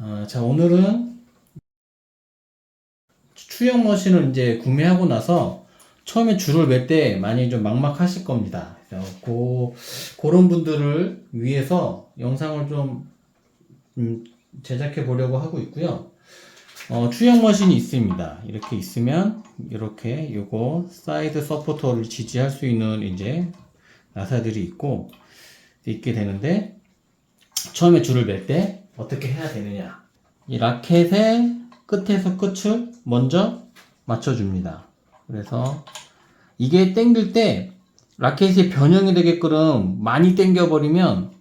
어, 자, 오늘은 추영 머신을 이제 구매하고 나서 처음에 줄을 맬 때 많이 좀 막막하실 겁니다. 고, 그런 분들을 위해서 영상을 좀 음, 제작해 보려고 하고 있고요. 어, 추영 머신이 있습니다. 이렇게 있으면 이렇게 요거 사이드 서포터를 지지할 수 있는 이제 나사들이 있고 있게 되는데 처음에 줄을 맬때 어떻게 해야 되느냐? 이 라켓의 끝에서 끝을 먼저 맞춰줍니다. 그래서 이게 당길 때 라켓이 변형이 되게끔 많이 당겨버리면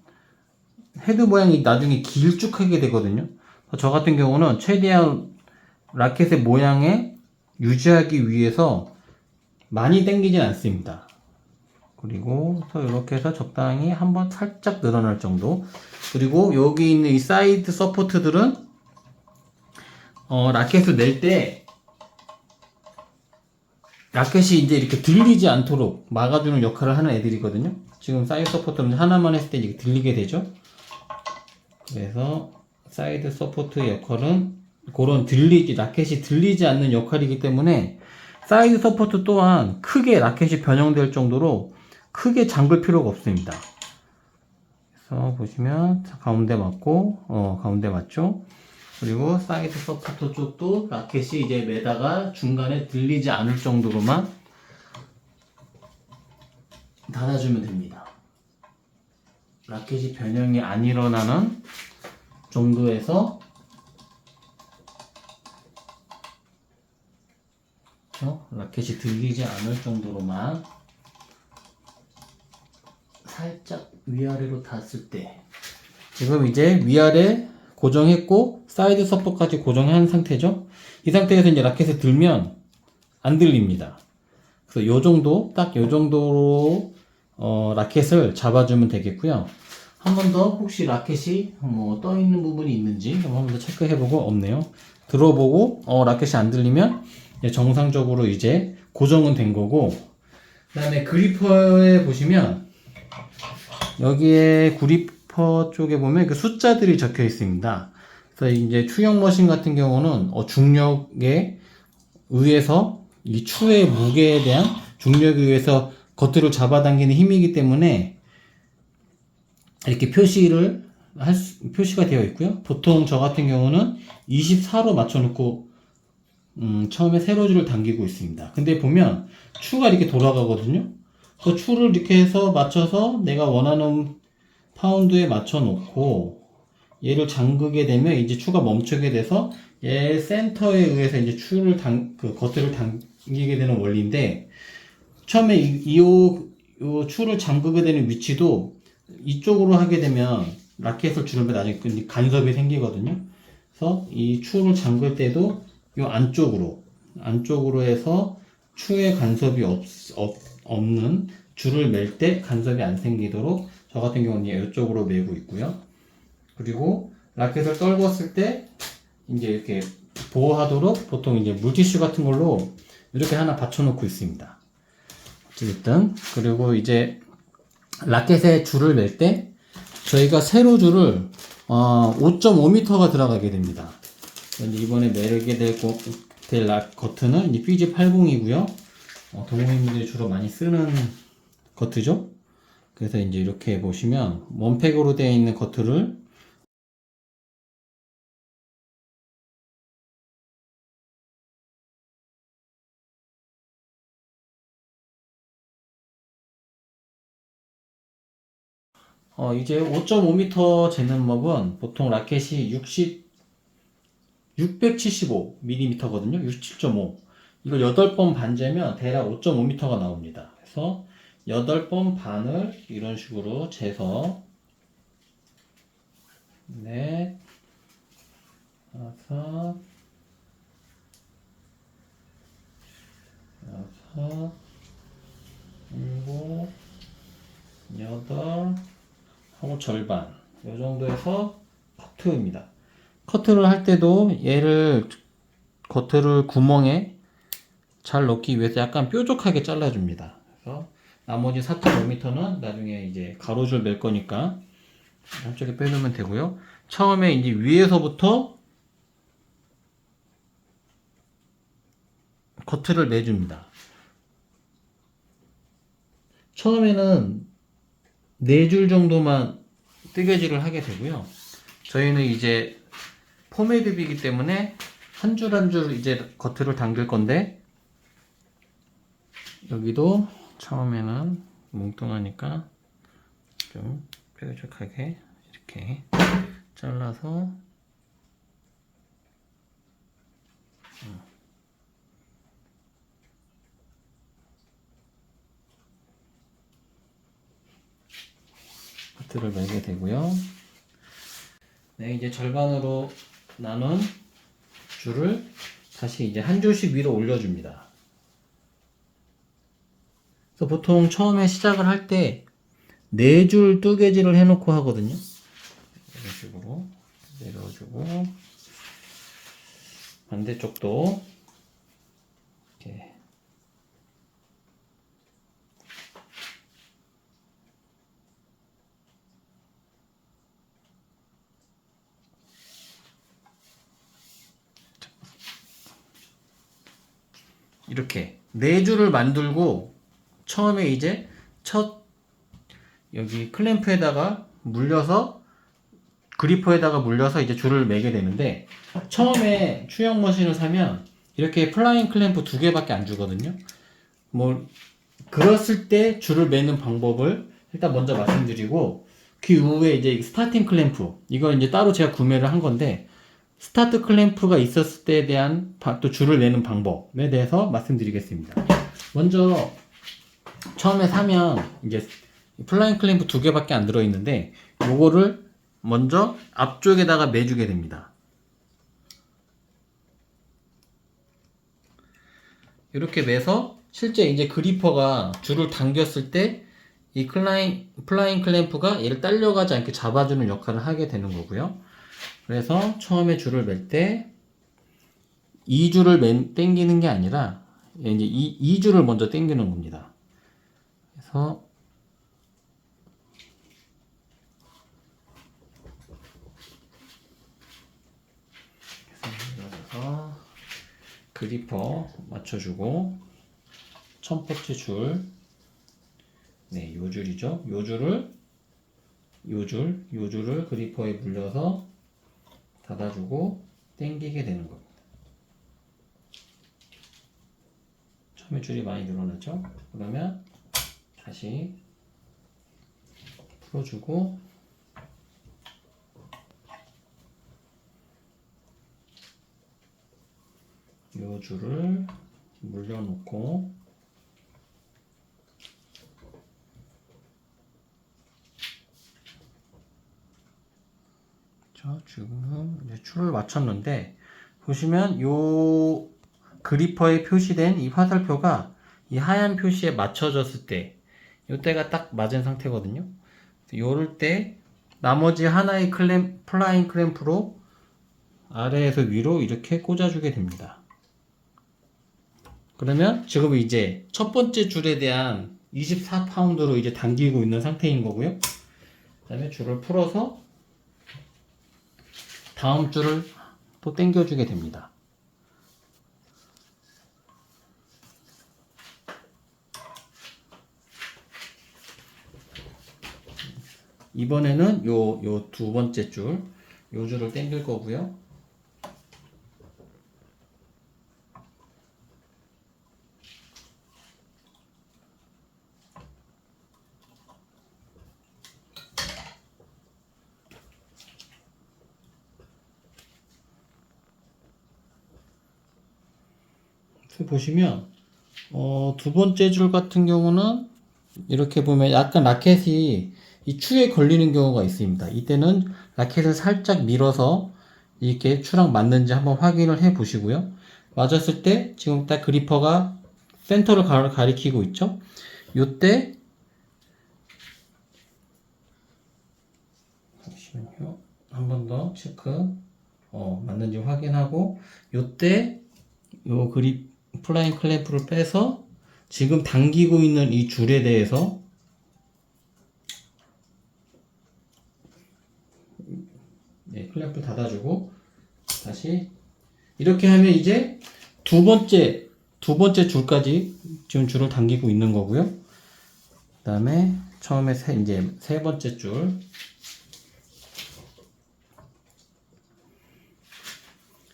헤드 모양이 나중에 길쭉하게 되거든요. 저 같은 경우는 최대한 라켓의 모양에 유지하기 위해서 많이 당기진 않습니다 그리고 또 이렇게 해서 적당히 한번 살짝 늘어날 정도. 그리고 여기 있는 이 사이드 서포트들은 어, 라켓을 낼 때 라켓이 이제 이렇게 들리지 않도록 막아주는 역할을 하는 애들이거든요. 지금 사이드 서포트는 하나만 했을 때 이게 들리게 되죠. 그래서 사이드 서포트의 역할은 그런 들리지 라켓이 들리지 않는 역할이기 때문에 사이드 서포트 또한 크게 라켓이 변형될 정도로 크게 잠글 필요가 없습니다. 그래서 보시면 자, 가운데 맞고 어 가운데 맞죠? 그리고 사이드 서포터 쪽도 라켓이 이제 매다가 중간에 들리지 않을 정도로만 닫아주면 됩니다. 라켓이 변형이 안 일어나는 정도에서? 라켓이 들리지 않을 정도로만 살짝 위아래로 닿았을 때. 지금 이제 위아래 고정했고 사이드 서퍼까지 고정한 상태죠. 이 상태에서 이제 라켓을 들면 안 들립니다. 그래서 요 정도 딱 요 정도로 어, 라켓을 잡아주면 되겠고요. 한 번 더 혹시 라켓이 뭐 떠 있는 부분이 있는지 한번 더 체크해보고 없네요. 들어보고 어, 라켓이 안 들리면 정상적으로 이제 고정은 된 거고 그 다음에 그리퍼에 보시면 여기에 구리퍼 쪽에 보면 그 숫자들이 적혀 있습니다. 그래서 이제 추격 머신 같은 경우는 어, 중력에 의해서 이 추의 무게에 대한 중력에 의해서 겉으로 잡아당기는 힘이기 때문에 이렇게 표시를 할 수- 표시가 되어 있고요. 보통 저 같은 경우는 24로 맞춰놓고 음, 처음에 세로줄을 당기고 있습니다. 근데 보면 추가 이렇게 돌아가거든요. 그 추를 이렇게 해서 맞춰서 내가 원하는 파운드에 맞춰 놓고 얘를 잠그게 되면 이제 추가 멈추게 돼서 얘 센터에 의해서 이제 추를 당, 그 겉을 당기게 되는 원리인데 처음에 이, 이 요, 요 추를 잠그게 되는 위치도 이쪽으로 하게 되면 라켓을 주르면 나중에 그 간섭이 생기거든요. 그래서 이 추를 잠글 때도 요 안쪽으로 안쪽으로 해서 추의 간섭이 없, 없, 없는 줄을 맬 때 간섭이 안 생기도록 저 같은 경우는 이쪽으로 매고 있고요. 그리고 라켓을 떨궜을 때 이제 이렇게 보호하도록 보통 이제 물티슈 같은 걸로 이렇게 하나 받쳐놓고 있습니다. 어쨌든 그리고 이제 라켓에 줄을 맬 때 저희가 세로 줄을 어, 5.5m가 들어가게 됩니다. 이번에 매르게 될, 거, 될 라, 커트는 이제 PG80이고요. 어, 동호인분들이 주로 많이 쓰는 커트죠. 그래서 이제 이렇게 보시면 원팩으로 되어 있는 커트를 어, 이제 5.5m 재는 법은 보통 라켓이 60, 675mm거든요. 67.5. 이걸 8번 반 재면 대략 5.5m가 나옵니다. 그래서 8번 반을 이런 식으로 재서 넷, 다섯, 여섯, 일곱, 여덟, 하고 절반. 이 정도에서 커트입니다. 커트를 할 때도 얘를 겉을 구멍에 잘 넣기 위해서 약간 뾰족하게 잘라줍니다. 그래서 나머지 4.5m는 나중에 이제 가로줄 맬 거니까 한쪽에 빼놓으면 되고요. 처음에 이제 위에서부터 커트를 내줍니다. 처음에는 네 줄 정도만 뜨개질을 하게 되고요. 저희는 이제 포메드비기 때문에 한 줄 한 줄 이제 겉을 당길 건데 여기도 처음에는 뭉뚱하니까 좀 뾰족하게 이렇게 잘라서 하트를 매게 되고요. 네, 이제 절반으로 나눈 줄을 다시 이제 한 줄씩 위로 올려줍니다. 그래서 보통 처음에 시작을 할 때 네 줄 뜨개질을 해놓고 하거든요. 이런 식으로 내려주고 반대쪽도 이렇게 이렇게 네 줄을 만들고 처음에 이제 첫 여기 클램프에다가 물려서 그리퍼에다가 물려서 이제 줄을 매게 되는데 처음에 추영 머신을 사면 이렇게 플라잉 클램프 두 개밖에 안 주거든요. 뭐 그랬을 때 줄을 매는 방법을 일단 먼저 말씀드리고 그 이후에 이제 스타팅 클램프 이거 이제 따로 제가 구매를 한 건데 스타트 클램프가 있었을 때에 대한 바- 또 줄을 내는 방법에 대해서 말씀드리겠습니다. 먼저 처음에 사면 이제 플라잉 클램프 두 개밖에 안 들어 있는데 요거를 먼저 앞쪽에다가 매주게 됩니다. 이렇게 매서 실제 이제 그리퍼가 줄을 당겼을 때 이 클라인 플라잉 클램프가 얘를 딸려가지 않게 잡아주는 역할을 하게 되는 거고요. 그래서 처음에 줄을 맬 때 이 줄을 맨, 당기는 게 아니라 이제 이, 이 줄을 먼저 당기는 겁니다. 그래서 그래서 그리퍼 맞춰주고 첫 번째 줄, 네, 요 줄이죠. 요 줄을 요 줄, 요 줄을 그리퍼에 물려서 닫아주고 당기게 되는 겁니다. 처음에 줄이 많이 늘어났죠? 그러면 다시 풀어주고 요 줄을 물려놓고 자, 지금 이제 줄을 맞췄는데 보시면 요 그리퍼에 표시된 이 화살표가 이 하얀 표시에 맞춰졌을 때 요때가 딱 맞은 상태거든요. 요럴 때 나머지 하나의 클램 플라잉 클램프로 아래에서 위로 이렇게 꽂아주게 됩니다. 그러면 지금 이제 첫 번째 줄에 대한 24파운드로 이제 당기고 있는 상태인 거고요. 그 다음에 줄을 풀어서 다음 줄을 또 당겨주게 됩니다. 이번에는 요, 요 두 번째 줄, 요 줄을 당길 거고요. 보시면 어, 두 번째 줄 같은 경우는 이렇게 보면 약간 라켓이 이 추에 걸리는 경우가 있습니다. 이때는 라켓을 살짝 밀어서 이렇게 추랑 맞는지 한번 확인을 해 보시고요. 맞았을 때 지금 딱 그리퍼가 센터를 가, 가리키고 있죠. 요때 잠시만요. 한 번 더 체크. 어, 맞는지 확인하고 요때 요 그립 플라잉 클램프를 빼서 지금 당기고 있는 이 줄에 대해서 네, 클램프 닫아주고 다시 이렇게 하면 이제 두 번째 두 번째 줄까지 지금 줄을 당기고 있는 거고요. 그 다음에 처음에 세, 이제 세 번째 줄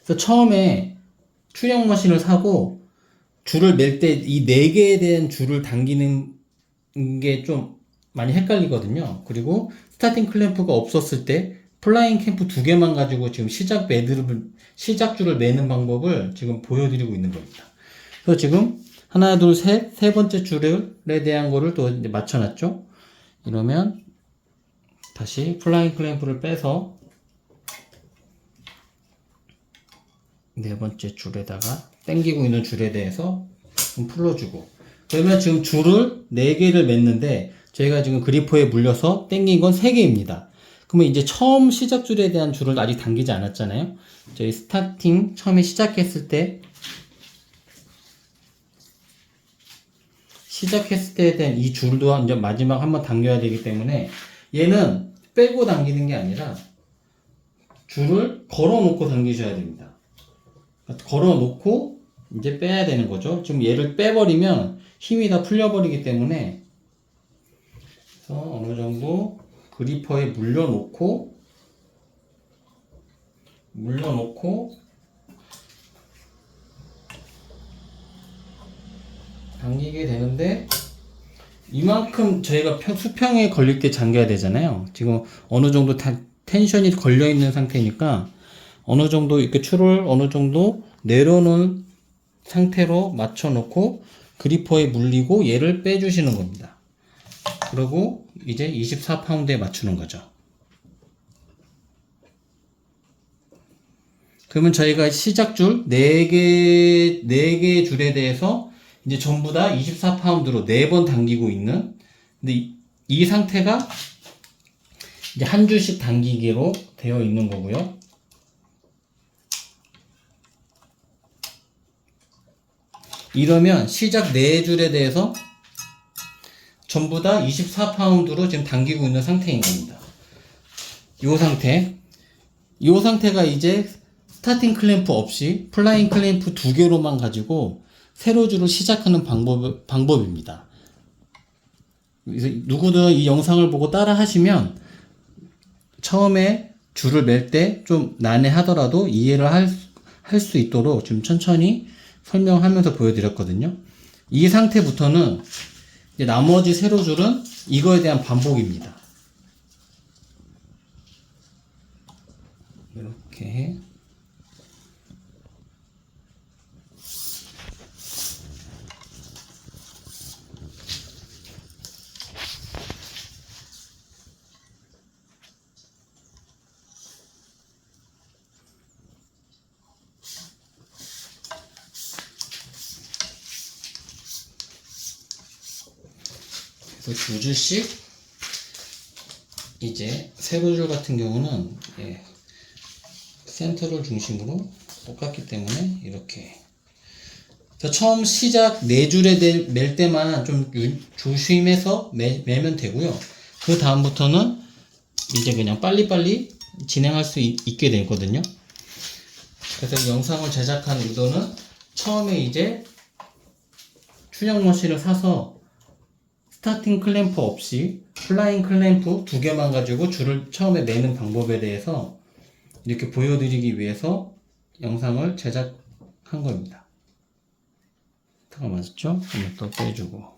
그래서 처음에 출력 머신을 사고 줄을 멜때이 네 개에 대한 줄을 당기는 게 좀 많이 헷갈리거든요. 그리고 스타팅 클램프가 없었을 때 플라잉 캠프 두 개만 가지고 지금 시작 매듭을 시작줄을 매는 방법을 지금 보여드리고 있는 겁니다. 그래서 지금 하나 둘 셋 세 번째 줄에 대한 거를 또 이제 맞춰놨죠. 이러면 다시 플라잉 클램프를 빼서 네 번째 줄에다가 당기고 있는 줄에 대해서 좀 풀어주고 그러면 지금 줄을 네 개를 맸는데 저희가 지금 그리퍼에 물려서 당긴 건세 개입니다. 그러면 이제 처음 시작 줄에 대한 줄을 아직 당기지 않았잖아요. 저희 스타팅 처음에 시작했을 때 시작했을 때에 대한 이 줄도 이제 마지막 한번 당겨야 되기 때문에 얘는 빼고 당기는 게 아니라 줄을 걸어 놓고 당기셔야 됩니다. 걸어 놓고 이제 빼야 되는 거죠. 지금 얘를 빼버리면 힘이 다 풀려버리기 때문에 그래서 어느 정도 그리퍼에 물려놓고 물려놓고 당기게 되는데 이만큼 저희가 평- 수평에 걸릴 때 잠겨야 되잖아요. 지금 어느 정도 다- 텐션이 걸려 있는 상태니까 어느 정도 이렇게 줄을 어느 정도 내려놓은 상태로 맞춰 놓고 그리퍼에 물리고 얘를 빼주시는 겁니다. 그리고 이제 24파운드에 맞추는 거죠. 그러면 저희가 시작줄 4개, 4개의 줄에 대해서 이제 전부 다 24파운드로 4번 당기고 있는 근데 이, 이 상태가 이제 한 줄씩 당기기로 되어 있는 거고요. 이러면 시작 4줄에 대해서 전부 다 24파운드로 지금 당기고 있는 상태인 겁니다. 이 상태. 이 상태가 이제 스타팅 클램프 없이 플라잉 클램프 두 개로만 가지고 세로줄을 시작하는 방법, 방법입니다. 누구든 이 영상을 보고 따라 하시면 처음에 줄을 맬 때 좀 난해하더라도 이해를 할, 할 수 있도록 좀 천천히 설명하면서 보여드렸거든요. 이 상태부터는 나머지 세로 줄은 이거에 대한 반복입니다. 이렇게 두 줄씩 이제 세로 줄 같은 경우는 예, 센터를 중심으로 똑같기 때문에 이렇게. 처음 시작 네 줄에 대- 맬 때만 좀 유- 조심해서 매, 매면 되고요. 그 다음부터는 이제 그냥 빨리빨리 진행할 수 있, 있게 되거든요. 그래서 이 영상을 제작한 의도는 처음에 이제 춘향 머신을 사서 스타팅 클램프 없이 플라잉 클램프 두 개만 가지고 줄을 처음에 매는 방법에 대해서 이렇게 보여드리기 위해서 영상을 제작한 겁니다. 타가 맞았죠? 또 빼주고